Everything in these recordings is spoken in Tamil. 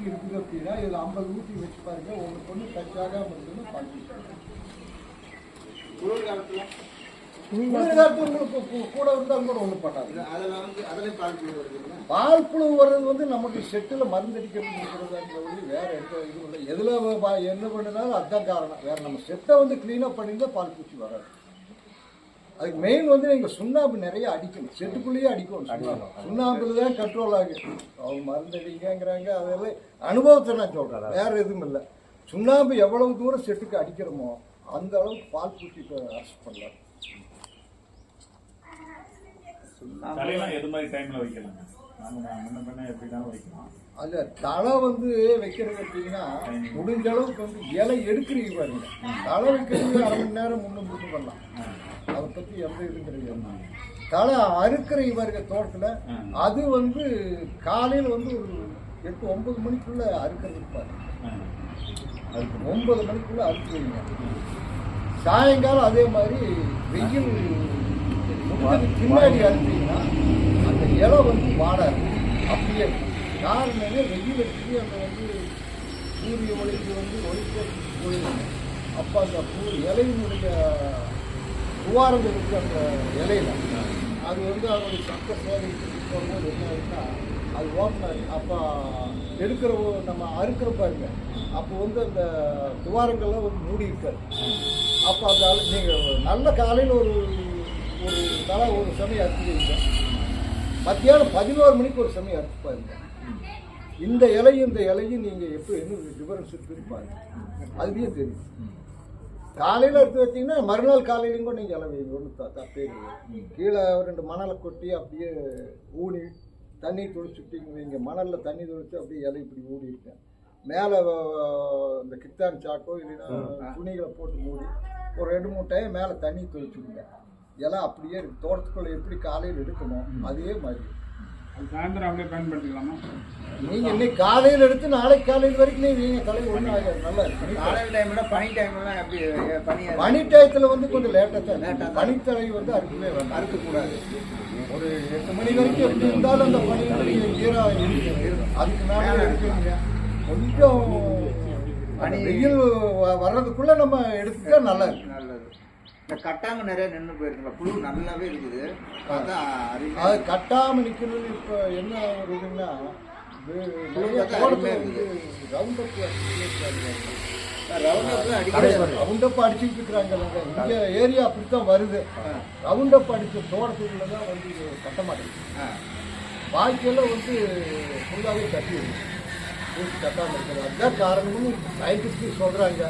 ஊசி இருக்குது அப்படின்னா இதில் ஐம்பது ஊசி வச்சு பாருங்க. பூச்சி குளிர் காலத்துல. குளிர்காலத்து உங்களுக்கு கூட இருந்தாலும் கூட ஒன்றும் பண்ணாது. பால் புழு வர்றது வந்து நமக்கு செட்டில் வந்து வேற எந்த இதுவும் இல்லை. எதில் என்ன பண்ணினாலும் அதுதான் காரணம். வேற நம்ம செட்டை வந்து க்ளீனாக பண்ணியிருந்தா பால் பூச்சி வராது. அதுக்கு மெயின் வந்து நீங்கள் சுண்ணாம்பு நிறைய அடிக்கணும். செட்டுக்குள்ளேயே அடிக்கணும் சுண்ணாம்பு. சுண்ணாம்புல தான் கண்ட்ரோல் ஆகும் அவங்க மருந்தடிங்கிறாங்க அதெல்லாம் அனுபவத்தை நான் சொல்கிறேன் வேற எதுவும் இல்லை. சுண்ணாம்பு எவ்வளவு தூரம் செட்டுக்கு அடிக்கிறோமோ அந்த அளவுக்கு பால் பூச்சி அரெஸ்ட் பண்ணலாம். தலையெல்லாம் எது மாதிரி டைம்ல வைக்கலாங்க நாம முன்ன பண்ண எப்படினாலும் வைக்கலாம் அந்த தலை வந்து வைக்கிறது பார்த்தீங்கன்னா முடிஞ்ச அளவுக்கு வந்து இலை எடுக்கிறீங்க பாருங்க. தலை வைக்கிறது அரை மணி நேரம் முன்ன முன்னு பண்ணலாம். அதை பற்றி எந்த இதுவும் கிடையாது தலை அறுக்கிறீங்க பாருங்க தோட்டத்தில் அது வந்து காலையில் வந்து ஒரு எட்டு ஒன்பது மணிக்குள்ள அறுக்கிறதுக்கு பாருங்க. ஒன்பது மணிக்குள்ள அறுத்துருவீங்க சாயங்காலம் அதே மாதிரி வெயில் பின்னாடி அந்த இலை வந்து வாடாது அப்படியே காரணமே வெயில் எடுத்து அந்த வந்து சூரிய ஒளிக்கு வந்து ஒளிக்க போயிடும் அப்போ அந்த பூ இலையினுடைய துவாரங்கள் இருக்கு அந்த இலையில. அது வந்து அதனுடைய சக்க சேகரித்து போகும்போது என்ன ஆகுதுன்னா அது ஓப்பன் அப்போ எடுக்கிற நம்ம அறுக்கிற பாருங்க. அப்போ வந்து அந்த துவாரங்கள்லாம் வந்து மூடி இருக்காது. அப்போ அந்த நீங்கள் நல்ல காலையில் ஒரு ஒரு தலை ஒரு சமயம் அறுத்துக்கிறீங்க மத்தியானம் பதினோரு மணிக்கு ஒரு சமயம் அறுத்து பாருங்க. இந்த இலையும் இந்த இலையும் நீங்கள் எப்போ என்ன டிஃபரன்ஸ் இருக்குன்னு பாருங்க அதுலேயே தெரியும். காலையில் எடுத்து வச்சீங்கன்னா மறுநாள் காலையிலையும் கூட நீங்கள் இலை வைங்க. ஒன்றும் தப்பே இல்லை. கீழே ரெண்டு மணலை கொட்டி அப்படியே ஊனி தண்ணி தொளிச்சுட்டிங்க வைங்க. மணலில் தண்ணி தொளிச்சு அப்படியே இலை இப்படி ஊடி இருக்கேன் மேலே இந்த கித்தான் சாக்கோ இல்லைன்னா துணிகளை போட்டு மூடி ஒரு ரெண்டு மூணு டைம் மேலே தண்ணி தொளிச்சுடுங்க. இலை அப்படியே இருக்கு. தோட்டத்துக்குள்ளே எப்படி காலையில் எடுக்கணும்? அதே மாதிரி. சாயந்தரம் அப்படியே பயன்படுத்திக்கலாமா நீங்கள் இன்னைக்கு காலையில் எடுத்து நாளைக்கு காலையில் வரைக்கும் நீங்கள் தலை ஒன்றும் ஆகாது. நல்லா இருக்கு. காலையில் பனி டைம்லாம் எப்படி பனி பனி டயத்தில் வந்து கொஞ்சம் லேட்டாக தான் இருக்கும். பனித்தலை வந்து அறுக்கவே வேண்டாம். அறுக்கக்கூடாது. ஒரு எட்டு மணி வரைக்கும் எப்படி இருந்தாலும் அந்த பனியினுடைய ஈரம் அதுக்கு மேலே இருக்குங்க கொஞ்சம் பனி வெயில் வர்றதுக்குள்ள நம்ம எடுத்துட்டா நல்லா இருக்கு நல்லது. இந்த கட்டாங்க நிறைய நின்று போயிருக்குல்ல புழு நல்லாவே இருக்குது. பார்த்தா அருமையா அது கட்டாம நிக்கிறது இப்போ என்ன ஒரு இதுன்னா ரவுண்டப் அடிச்சுட்டு இருக்கிறாங்க. இங்க ஏரியா அப்படித்தான் வருது. ரவுண்டப் அடிச்ச தோட்டத்துக்குள்ள தான் வந்து கட்ட மாட்டேங்குது. ஆ. பாக்கியெல்லாம் வந்து ஃபுல்லாகவே கட்டி இருக்கு. பூச்சி கட்டாமல் இருக்கிறது. அதுதான் காரணம்னு சயின்டிஸ்ட் சொல்கிறாங்க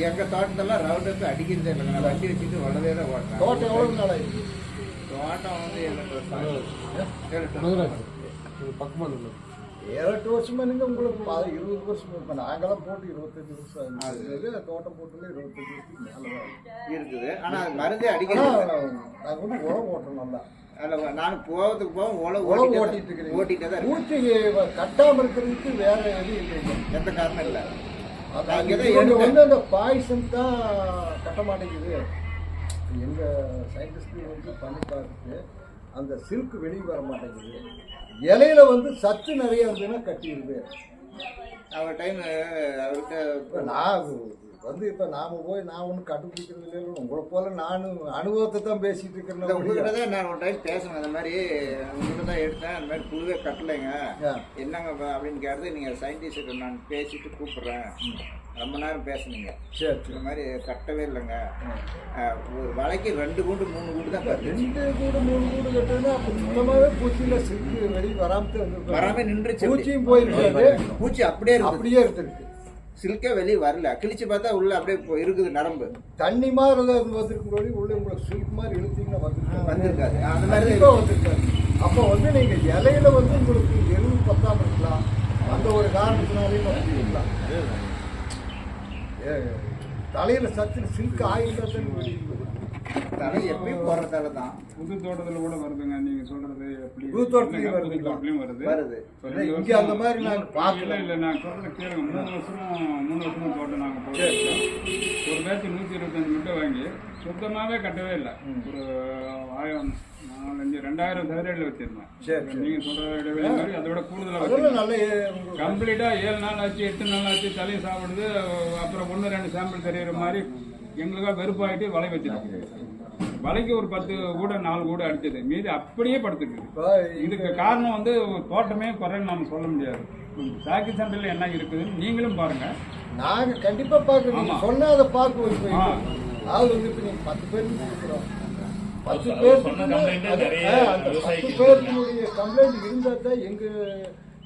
எங்க தோட்டத்தெல்லாம் ரவுண்ட் அப் அடிக்கிறதே இல்லை நான் வண்டி வச்சுட்டு தான் ஓட்டேன் தோட்டம் எவ்வளோ நாள் தோட்டம் வந்து எனக்கு ஒரு ஏழு வருஷம். ஏழு எட்டு வருஷமா நீங்க உங்களுக்கு பா- இருபது வருஷம் இப்போ நாங்களாம் போட்டு இருபத்தஞ்சு வருஷம் ஆகுது. தோட்டம் போட்டுல இருபத்தஞ்சு வருஷத்துக்கு மேலே. இருக்குது. ஆனா அது மருந்தே இல்லை. நாங்கள் வந்து உரம் ஓட்டுறோம் நல்லா. அதுல நான் போகிறதுக்கு போக உழவு உழவு ஓட்டிட்டே இருக்கிறீங்க. ஓட்டிட்டே தான் இருக்கேன். பூச்சி கட்டாமல் இருக்கிறதுக்கு வேற எதுவும் இல்லைங்க. எந்த காரணம் இல்லை. எடுத்தேன். வந்து அந்த பாய்சன் தான் கட்ட மாட்டேங்குது. எங்கள் சயின்டிஸ்ட் வந்து பண்ணி பார்த்துட்டு அந்த சில்க் வெளியே வர மாட்டேங்குது. இலையில வந்து சத்து நிறைய இருந்ததுன்னா கட்டிடுது. அவர் டைம் அவர்கிட்ட இப்போ நான் வந்து இப்போ நாம போய் நான் ஒன்றும் கண்டுபிடிக்கிறது இல்லை உங்களை போல நானும் அனுபவத்தை தான் பேசிட்டு இந்த இருக்கிறேன் உங்ககிட்ட தான் நான் ஒரு டைம் பேசணும். அந்த மாதிரி உங்ககிட்ட தான் எடுத்தேன். அந்த மாதிரி புழுவே கட்டலைங்க. என்னங்க அப்படின்னு கேட்டது நீங்கள் சயின்டிஸ்ட்டு நான் பேசிட்டு கூப்பிட்றேன். ரொம்ப நேரம் பேசுனீங்க. சரி இந்த மாதிரி கட்டவே இல்லைங்க. ஒரு வலைக்கு ரெண்டு குண்டு மூணு குண்டு தான் ரெண்டு கூடு மூணு கூடு கட்டுனா அப்போ சுத்தமாகவே பூச்சியில் சில்க் வெளியே வராமல் வந்து வராம நின்றுச்சு. பூச்சியும் போயிருக்காது. பூச்சி அப்படியே அப்படியே இருந்திருக்கு. சில்கே வெளியே வரல. கிழிச்சு பார்த்தா உள்ள அப்படியே இப்போ இருக்குது நரம்பு. தண்ணி மாதிரி வந்திருக்கும் போது உள்ள உங்களுக்கு சில்க் மாதிரி இழுத்தீங்கன்னா வந்துருக்கும் வந்திருக்காது. அந்த மாதிரி கண்டிப்பா வந்திருக்காது. அப்போ வந்து நீங்க இலையில வந்து உங்களுக்கு எருவு பத்தாம இருக்கலாம். அந்த ஒரு காரணத்தினாலையும் வந்து இருக்கலாம். ஏ, தலையில சத்து சில்க் ஆயில் தலை எப்பயும் போடுறதால தான். புது தோட்டத்துல கூட வருதுங்க நீங்க சொல்றது எப்படி? புது தோட்டத்துலயும் வருது. வருது. இங்க வருஷம் அந்த மாதிரி நாங்க பார்க்கல. இல்ல இல்ல நான் சொல்றது கேளுங்க. மூணு வருஷமும் மூணு வருஷமும் தோட்டம் நாங்க போட்டுருக்கோம் ஒரு பேட்ச் நூத்தி இருபத்தஞ்சு முட்டை வாங்கி சுத்தமாவே கட்டவே இல்லை. ஒரு ஆயிரம் நான் ரெண்டாயிரம் சதுரடியில் வச்சிருந்தேன். சரி நீங்க சொல்ற அதோட கூடுதலா அதெல்லாம் வச்சிருந்தேன். நல்ல கம்ப்ளீட்டா ஏழு நாள் ஆச்சு எட்டு நாள் ஆச்சு தலையை சாப்பிடுது அப்புறம் ஒன்று ரெண்டு சாம்பிள் தெரியுற மாதிரி எங்களுக்கா வெறுப்பாயிட்டு வலை வச்சிருக்கோம். வலைக்கு ஒரு பத்து கூட நாலு கூட அடிச்சது. மீதி அப்படியே படுத்துக்குது. இப்ப இதுக்கு காரணம் வந்து தோட்டமே குறைன்னு நம்ம சொல்ல முடியாது. சாக்கி சந்தையில் என்ன இருக்குதுன்னு நீங்களும் பாருங்க. நாங்க கண்டிப்பா பார்க்கணும் நீங்க ஆமா. சொன்னா அதை பார்க்குவோம் இப்போ ஆ. அதாவது வந்து இப்போ நீங்க பத்து பேருக்கு கொடுக்குறோம் பத்து பேருக்குடைய கம்ப்ளைண்ட் இருந்தா தான் எங்க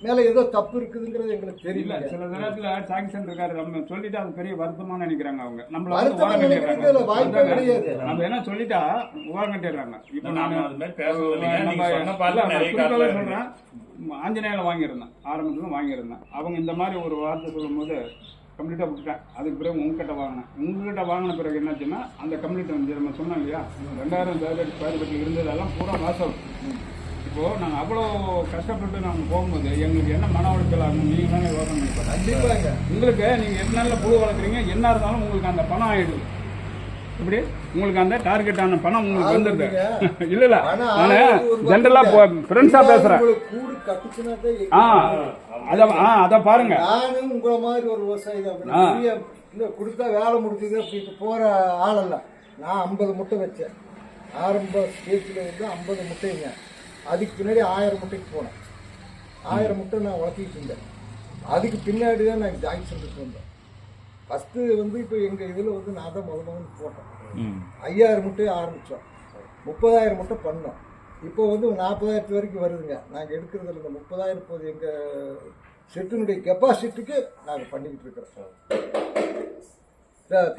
மேல ஏதோ தப்பு இருக்குதுங்கிறது எங்களுக்கு தெரியல. சில நேரத்துல சென்டர் இருக்காரு. நம்ம சொல்லிட்டு அது பெரிய வருத்தமா நினைக்கிறாங்க அவங்க. நம்மள ஓரம் கட்டிடுறாங்க. நம்ம என்ன சொல்லிட்டா ஓரம் கட்டிடுறாங்க இப்போ நாம நான் நம்ம. சொல்றேன். ஆஞ்சநேயில வாங்கியிருந்தேன். ஆரம்பத்துல வாங்கியிருந்தேன். அவங்க இந்த மாதிரி ஒரு வார்த்தை சொல்லும்போது கம்ப்ளீட்டாக விட்டுட்டேன் அதுக்கு பிறகு உங்ககிட்ட வாங்கினேன். உங்ககிட்ட வாங்கின பிறகு என்னாச்சுன்னா அந்த கம்ப்ளீட் வந்து நம்ம சொன்னோம் இல்லையா? ரெண்டாயிரம் ஸ்கொயர் ஸ்கொயர் ஃபீட்டில் இருந்ததெல்லாம் பூரா லாஸ் அவுட் இப்போ நாங்கள் அவ்வளோ கஷ்டப்பட்டு நாங்கள் போகும்போது எங்களுக்கு என்ன மன உளைச்சல் ஆகும் நீங்கள் தானே யோசனை. கண்டிப்பாங்க. உங்களுக்கு நீங்க எட்டு நாள்ல புழு வளர்க்குறீங்க? என்ன இருந்தாலும் உங்களுக்கு அந்த பணம் ஆயிடுது. இப்படி உங்களுக்கு அந்த டார்கெட்டான பணம் உங்களுக்கு வந்துருது இல்ல இல்ல. நானு ஜென்ரலா ஃப்ரெண்ட்ஸா பேசுறேன். ஆ அத ஆ அத பாருங்க. நானும் உங்களை மாதிரி ஒரு விவசாயி அப்படி இல்ல கொடுத்தா வேலை முடிஞ்சது அப்படின்ட்டு போற ஆள் அல்ல நான் ஐம்பது முட்டை வச்சேன். ஆரம்ப ஸ்டேஜில் வந்து ஐம்பது முட்டைங்க. அதுக்கு பின்னாடி ஆயிரம் முட்டைக்கு போனேன். ஆயிரம் முட்டை நான் வளர்த்திட்டு இருந்தேன். அதுக்கு பின்னாடி தான் நான் ஜாயின் சென்டருக்கு வந்தேன். ஃபஸ்ட்டு வந்து இப்போ எங்கள் இதில் வந்து நான் தான் முதல் முதல்ல போட்டேன். ஐயாயிரம் முட்டையை ஆரம்பித்தோம் முப்பதாயிரம் முட்டை பண்ணோம். இப்போ வந்து நாற்பதாயிரத்து வரைக்கும் வருதுங்க. நாங்கள் எடுக்கிறது இல்லை. முப்பதாயிரம் போது எங்கள் செட்டினுடைய கெப்பாசிட்டிக்கு நாங்கள் பண்ணிக்கிட்டு இருக்கிறோம்.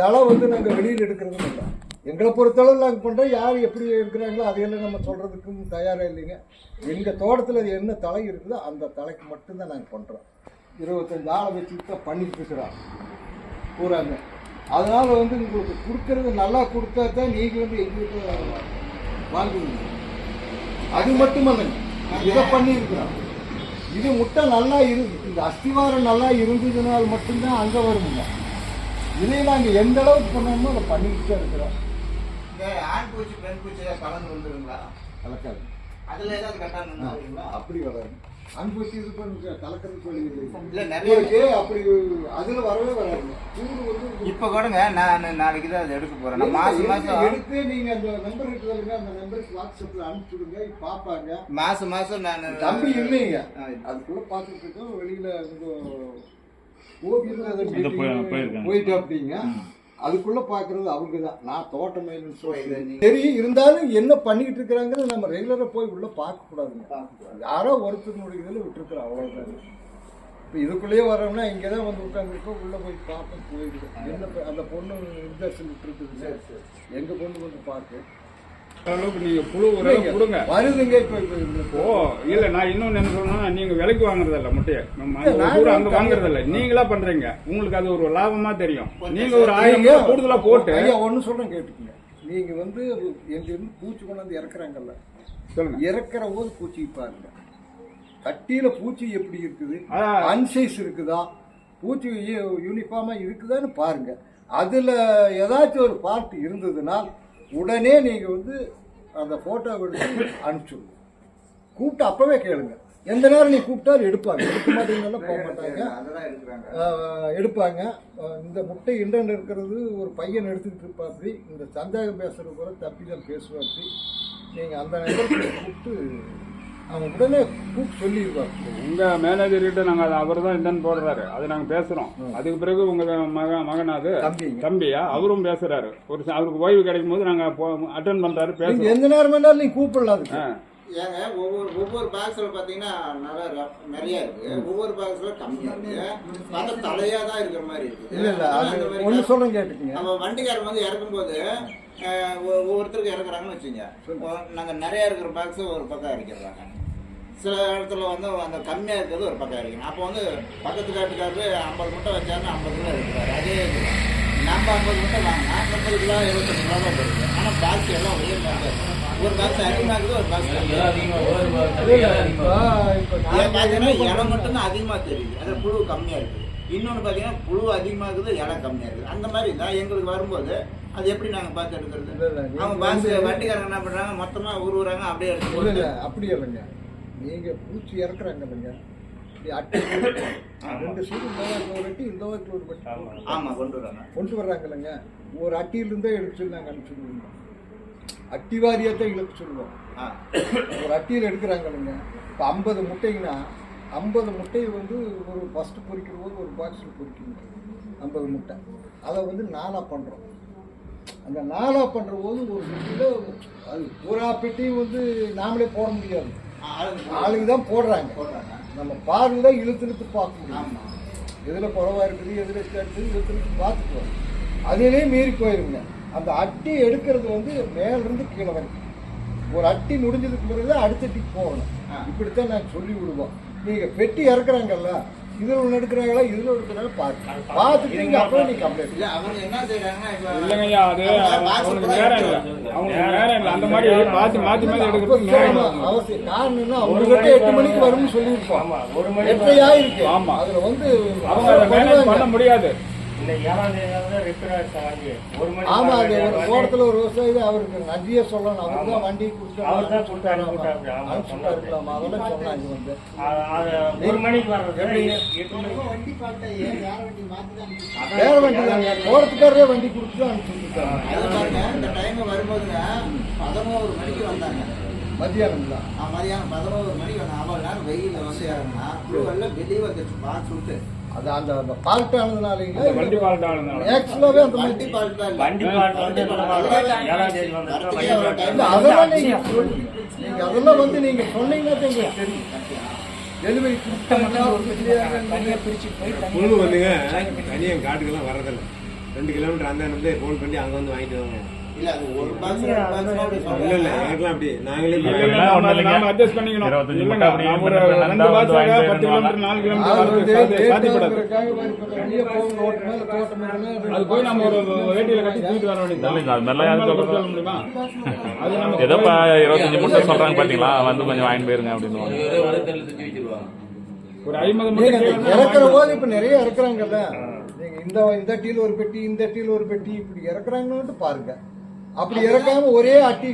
தலை வந்து நாங்கள் வெளியில் எடுக்கிறதும் இல்லை. எங்களை பொறுத்தளவு நாங்கள் பண்ணுறோம் யார் எப்படி எடுக்கிறாங்களோ அதையெல்லாம் நம்ம சொல்கிறதுக்கும் தயாராக இல்லைங்க. எங்கள் தோட்டத்தில் என்ன தலை இருக்குதோ அந்த தலைக்கு மட்டும்தான் நாங்கள் பண்ணுறோம் இருபத்தஞ்சு ஆளை வச்சுட்டு தான் பண்ணிட்டு இருக்கிறோம். பூராங்க அதனால் வந்து உங்களுக்கு கொடுக்கறது நல்லா கொடுத்தா தான் நீங்கள் வந்து எங்ககிட்ட வாங்குவீங்க. அது மட்டுமல்லங்க இதை பண்ணியிருக்கிறோம். இது முட்டை நல்லா இருந்து இந்த அஸ்திவாரம் நல்லா இருந்ததுனால் மட்டும்தான் அங்கே வருமுங்க இதை நாங்கள் எந்த அளவுக்கு பண்ணோமோ அதை பண்ணிக்கிட்டே இருக்கிறோம். இந்த ஆண் பூச்சி பெண் பூச்சி ஏதாவது கலந்து வந்துருங்களா? கலக்காது. அதுல ஏதாவது வந்துருங்களா அப்படி வராது. பண்ணுங்க கலக்கிறது சொல்லி இல்ல, நிறைய- உங்களுக்கு அப்படி அதில் வரவே வந்து இப்ப கூடங்க நான் நாளைக்கு தான் அதை எடுக்க போறேன். மாசம் எடுத்து- மாசம் எடுத்து நீங்க அந்த நம்பர் இருக்குதுங்க அந்த நம்பருக்கு வாட்ஸ்அப்ல அனுப்பிச்சு விடுங்க பாப்பாங்க. மாசம் மாசம் நான் தம்பி இல்லைங்க. அதுக்குள்ள பாத்துட்டு இருக்கோம். வெளியில. போயிட்டு அப்படிங்க அதுக்குள்ள பாக்குறது அவங்க தான் நான் சொல்லி நீங்க- தெரியும் இருந்தாலும் என்ன பண்ணிக்கிட்டு இருக்கிறாங்கன்னு நம்ம ரெகுலரா போய் உள்ள பார்க்க கூடாதுங்க யாரோ ஒருத்தருடைய இதில் விட்டுருக்குறோம் அவ்வளவுதான். இப்போ இதுக்குள்ளேயே வரோம்னா இங்கே தான் வந்து உட்காந்துருக்கோம் உள்ளே போய் பார்ப்போம் போயிடுது என்ன அந்த பொண்ணு இன்ஜெக்ஷன் விட்டுருக்குது. எங்கள் பொண்ணு வந்து பார்க்கு. அளவுக்கு நீங்க புழு உரம் கொடுங்க. வருதுங்க இப்போ இல்ல நான் இன்னொன்னு என்ன சொல்லணும்னா நீங்க விலைக்கு வாங்குறது இல்ல முட்டையை. நம்ம அங்க நான் ஊர் அங்க வந்து வாங்குறது இல்ல நீங்களா பண்றீங்க? உங்களுக்கு அது ஒரு லாபமா தெரியும். நீங்க ஒரு ஆயிரம் கூடுதலா போட்டு ஐயா ஒன்று சொல்கிறேன் கேட்டுக்கோங்க. நீங்கள் வந்து எங்கேருந்து பூச்சி கொண்டாந்து இறக்குறாங்கல்ல? சொல்லுங்க. இறக்குற போது பூச்சி பாருங்க. கட்டியில் பூச்சி எப்படி இருக்குது. அன்சைஸ் இருக்குதா? பூச்சி யூனிஃபார்மாக இருக்குதான்னு பாருங்க. அதில் ஏதாச்சும் ஒரு பார்ட் இருந்ததுன்னா உடனே நீங்கள் வந்து அந்த ஃபோட்டோ எடுத்து அனுப்பிச்சுடுங்க. கூப்பிட்டு அப்போவே கேளுங்க. எந்த நேரம் நீ கூப்பிட்டாலும் எடுப்பாங்க. எடுக்க மாட்டீங்கன்னா போக மாட்டாங்க. எடுப்பாங்க. இந்த முட்டை இண்டன் இருக்கிறது ஒரு பையன் எடுத்துக்கிட்டு இருப்பாப்படி இந்த சந்தேகம் பேசுறது கூட தப்பி தான் பேசுவாப்படி நீங்கள் அந்த நேரத்தில் கூப்பிட்டு அவங்க உடனே கூப்பிட்டு சொல்லிடுவாங்க. உங்க மேனேஜர் கிட்ட நாங்க அவர் தான் என்னன்னு போடுறாரு. அது நாங்க பேசுறோம். அதுக்கு பிறகு உங்க மக மகனாது தம்பிங்க. தம்பியா? அவரும் பேசுறாரு. ஒரு அவருக்கு ஓய்வு கிடைக்கும் போது நாங்க அட்டன் பண்றாரு நீங்கள் பேசுறோம். எந்த நேரம் வேணாலும் நீங்கள் கூப்பிடலாம். ஏங்க ஒவ்வொரு ஒவ்வொரு பாக்ஸ்ல பாத்தீங்கன்னா நிறைய ர- நிறைய இருக்கு. ஒவ்வொரு பாக்ஸ்ல கம்மியா இருக்கு. பார்த்தா தலையா தான் இருக்கிற மாதிரி இருக்கு இல்லை இல்லை அது ஒன்று சொல்கிறேன் கேட்டுக்குங்க. நம்ம வண்டிக்காரங்க வந்து இறக்கும்போது அஹ், ஒ- ஒவ்வொருத்தருக்கு இறக்குறாங்கன்னு வச்சுங்க நாங்க நிறைய இருக்கிற பாக்ஸ் ஒரு பக்கம் இறக்கிடுறாங்க. சில இடத்துல வந்து அந்த கம்மியா இருக்கிறது ஒரு பக்கம் இறக்கணும் அப்போ வந்து பக்கத்து காட்டுக்காரரு ஐம்பது முட்டை வச்சாருன்னா ஐம்பது கிலோ எடுக்கிறாரு அதே. நம்ம ஐம்பது முட்டை வாங்கினா முப்பது கிலோ இருபத்தஞ்சு கிலோ தான் போயிருக்கு ஆனால் பாக்ஸ் எல்லாம் ஒரே மாதிரி. ஒரு பாக்ஸ் அதிகமாக இருக்குது ஒரு பாக்ஸ் கம்மியாக இருக்குது. இப்போ பார்த்தீங்கன்னா இடம் மட்டும்தான் அதிகமாக தெரியுது. அது புழு கம்மியாக இருக்குது. இன்னொன்று பார்த்தீங்கன்னா புழு அதிகமாக இருக்குது இலை கம்மியாக இருக்குது. அந்த மாதிரி தான் எங்களுக்கு வரும்போது அது எப்படி நாங்கள் பார்த்து எடுக்கிறது? அவங்க பாஸ் வண்டிக்காரங்க என்ன பண்ணுறாங்க மொத்தமாக உருவுறாங்க அப்படியே எடுத்து இல்ல இல்ல. போட்டு அப்படி இல்லைங்க. நீங்க பூச்சி இறக்குறாங்க இல்லைங்க. ரெண்டு சீடு இந்த வாய்க்கு ஒரு அட்டி இந்த வாய்க்கு ஒரு பட்டி ஆமாம் கொண்டு வராங்க. கொண்டு வர்றாங்க இல்லைங்க. ஒரு அட்டியிலிருந்தே எடுக்க சொல்லி நாங்கள் அனுப்பிச்சுடுவோம் அட்டி வாரியாக தான் இழுக்க சொல்லுவோம். ஆ. ஒரு அட்டியில் எடுக்கிறாங்க இல்லைங்க. இப்போ ஐம்பது முட்டைங்கன்னா ஐம்பது முட்டையை வந்து ஒரு ஃபஸ்ட்டு பொறிக்கிற போது ஒரு பாக்ஸில் பொறிக்கணும். ஐம்பது முட்டை. அதை வந்து நாலாக பண்ணுறோம் அந்த நாலாக பண்ணுற போது ஒரு முட்டையில் அது பூரா பெட்டியும் வந்து நாமளே போட முடியாது. ஆளுங்க தான் போடுறாங்க. போடுறாங்க நம்ம பார்வை தான் இழுத்து இழுத்து பார்க்க முடியும் எதில் குறவாக இருக்குது எதில் இருக்குது இழுத்து இழுத்து பார்த்துக்குவோம் அதிலே மீறி போயிருங்க. அந்த அட்டி எடுக்கிறது வந்து மேலிருந்து கீழே வரைக்கும். ஒரு அட்டி முடிஞ்சதுக்கு பிறகு தான் அடுத்த அட்டிக்கு போகணும். இப்படித்தான் நாங்கள் சொல்லி விடுவோம் நீங்கள் பெட்டி இறக்குறாங்கல்ல இதில் ஒன்று எடுக்கிறாங்களா இதில் எடுக்கிறாங்க பார்த்து பார்த்துட்டு நீங்கள் அப்புறம் நீங்கள் கம்ப்ளைண்ட் இல்லை அவங்க என்ன செய்கிறாங்கன்னா இல்லைங்கய்யா அது அவனுக்கு நேரம் இல்லை. அவனுக்கு நேரம் இல்லை. அந்த மாதிரி மாற்றி மாற்றி மாற்றி எடுக்கிறது நேரம் இல்லை. அவசியம் காரணம் என்ன? அவங்ககிட்ட எட்டு மணிக்கு வரும்னு சொல்லியிருப்போம் ஒரு மணி எட்டையா இருக்கு. ஆமா. அதுல வந்து அவங்க மேனேஜ் பண்ண முடியாது. ஆமா அது ஒரு விவசாயி தான் அவருக்கு நன்றியே சொல்லணும். தான் வண்டி கொடுத்து அவர் தான் கொடுத்து அதெல்லாம் சொன்னாங்க வந்து. ஒரு மணிக்கு வர்றது. எட்டு மணிக்கு. வேற வண்டி தாங்க தோட்டத்துக்காரரே வண்டி கொடுத்து அனுப்பிச்சுட்டாங்க வரும்போதுங்க பதினோரு மணிக்கு வந்தாங்க. மத்தியானம் தான். ஆ, மதியானம் பதினோரு மணிக்கு வந்தாங்க. நேரம் இறங்கினா புழுவெல்லாம் வெளியே வந்துச்சு பாக்ஸ் விட்டு அது அந்த அந்த பால்ட் ஆனதுனாலீங்க இந்த வண்டி பால்ட் ஆனதுனால. ஆக்சுவலாவே அந்த வண்டி பால்ட் தான். வந்து ஏழாம் தேதி அதெல்லாம் நீங்க நீங்க அதெல்லாம் வந்து நீங்க சொன்னீங்கன்னா தெரியும். டெலிவரி புழு வந்துங்க தனியாக காட்டுக்கெல்லாம் வர்றதில்ல. ரெண்டு கிலோமீட்டர் அந்த வந்து ஃபோன் பண்ணி அங்கே வந்து வாங்கிட்டு வாங்க. ஏதோ இப்ப இருபத்தஞ்சு முட்டை சொல்றாங்க பாத்தீங்களா? வந்து கொஞ்சம் வாங்கிட்டு போயிருங்க அப்படின்னு ஒரு ஐம்பது இறக்குற போது இப்ப நிறைய இறக்குறாங்கல்ல. இந்த இந்த டீல ஒரு பெட்டி இந்த டீல ஒரு பெட்டி இப்படி இறக்குறாங்கன்னு பாருங்க. அப்படி இறக்காம ஒரே அட்டி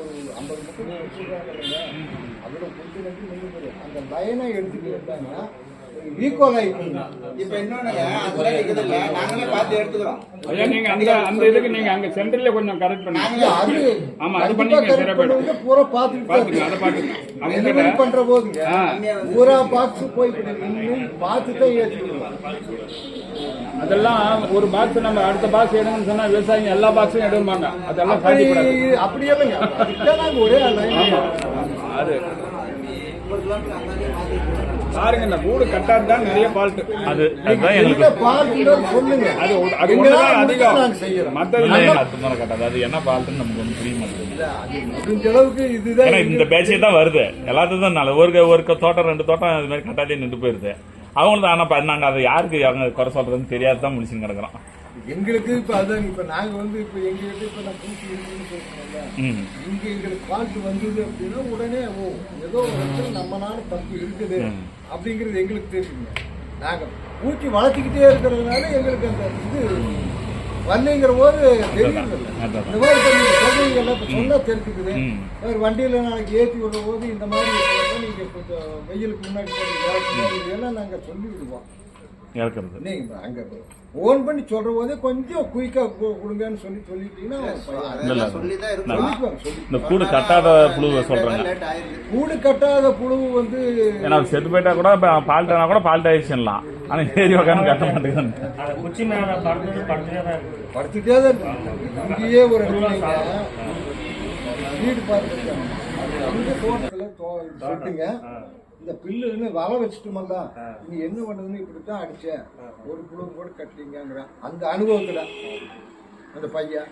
ஒரு ஐம்பது முட்டை வச்சுருக்காங்க அதோட போயிடும். அந்த லைனை எடுத்துட்டு வந்தாங்கன்னா ஈக்குவல் இப்போ இன்னொன்னுங்க அதெல்லாம் இருக்குது இல்லை நாங்களே பார்த்து எடுத்துக்கிறோம் ஐயா நீங்க அந்த அந்த இதுக்கு நீங்க அங்க சென்டர்ல கொஞ்சம் கரெக்ட் பண்ணுங்க அது ஆமா, அது பண்ணீங்க, பூரா பார்த்துட்டு தான் பாத்துங்க அதை. பாத்துங்க அவங்க பண்ற போதுங்க. பூரா பாக்ஸ் போய் பார்த்து தான் விடுவோம். அதெல்லாம் ஒரு பாக்ஸ் நம்ம அடுத்த பாக்ஸ் எடுங்கன்னு சொன்னா விவசாயிங்க எல்லா பாக்ஸும் எடுப்பாங்க அதெல்லாம் அப்படி சாத்தியப்படாது அப்படி இல்லைங்க அதுக்குதான் நாங்க ஒரே அது பாருங்க இந்த கூடு கட்டாது தான் நிறைய ஃபால்ட் அது அதுதான் எங்க எங்களுக்கு சொல்லுங்க. அது அது ஒண்ணுதான் அதிகம். மத்தது மேல கட்டாது. அது என்ன ஃபால்ட்டுன்னு நமக்கு ஒன்றும் புரிய மாட்டேங்குது. இதுதான் இந்த பேட்சே தான் வருது. எல்லாத்துக்கும் தான் நல்ல ஒரு ஒரு தோட்டம் ரெண்டு தோட்டம் அது மாதிரி கட்டாதே நின்று போயிருது. அவங்களுக்கு தான். ஆனால் நாங்க அதை யாருக்கு அவங்க குறை சொல்றதுன்னு தெரியாது தான் முடிச்சுன்னு கிடக்குறோம். எங்களுக்கு இப்ப அதான் இப்ப நாங்க வந்து இப்ப எங்க கிட்ட இப்ப நான் பூச்சி இருக்குன்னு சொல்றோம்ல இங்க எங்களுக்கு ஃபால்ட் வந்தது அப்படின்னா உடனே ஓ ஏதோ ஒரு தப்பு இருக்குது. அப்படிங்கிறது எங்களுக்கு தெரியுங்க. நாங்க பூச்சி வளர்த்திக்கிட்டே இருக்கிறதுனால எங்களுக்கு அந்த இது வரலைங்கிற போது தெரியல அதான். இந்த மாதிரி சொல்றீங்கல்ல இப்ப சொன்னா தெரிஞ்சுக்குது. வண்டியில நாளைக்கு ஏற்றி விடுற போது இந்த மாதிரி இருக்கிறப்ப நீங்க கொஞ்சம் வெயிலுக்கு முன்னாடி இதெல்லாம் நாங்க சொல்லி விடுவோம் இறக்குறது. நீங்க அங்க ஓன் பண்ணி சொல்ற போதே கொஞ்சம் குயிக்கா கொடுங்கன்னு சொல்லி சொல்லிட்டீங்கன்னா இல்ல, இல்ல. அதெல்லாம் சொல்லி. தான் இந்த கூடு கட்டாத புழுவை ஆயிருக்கு கூடு கட்டாத புழு வந்து ஏன்னா செத்து போயிட்டா கூட ஃபால்ட் ஆனா கூட ஃபால்ட் ஆயிடுச்சுலாம் ஆனா ஏறி உட்காந்து கட்ட மாட்டேங்குது குச்சி மேல படுத்துட்டே தான் இருக்கு. படுத்துட்டே தான் இருக்கு. இங்கேயே ஒரு வீடு பார்த்துருக்காங்க அந்த தோட்டத்துல செட்டுங்க. இந்த பில்லுன்னு வலை வச்சுட்டோமல்ல நீ என்ன பண்ணுதுன்னு இப்படித்தான் அடிச்ச. ஒரு புழு கூட கட்டலீங்கிற அந்த அனுபவத்துல. அந்த பையன்.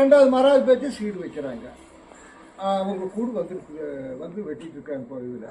ரெண்டாவது மராது பேச்சு சீடு வைக்கிறாங்க. அவங்க கூடு வந்துருக்கு வந்து வெட்டிட்டு இருக்காங்க இதில்